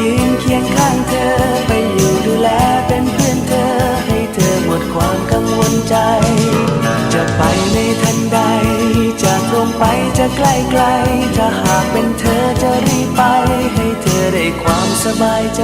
ยืนเคียงข้างเธอ ไปอยู่ดูแลเป็นเพื่อนเธอ ให้เธอหมดความกังวลใจ จะไปในทันใด จะตรงไปจะใกล้ไกล ถ้าหากเป็นเธอจะรีบไป ให้เธอได้ความสบายใจ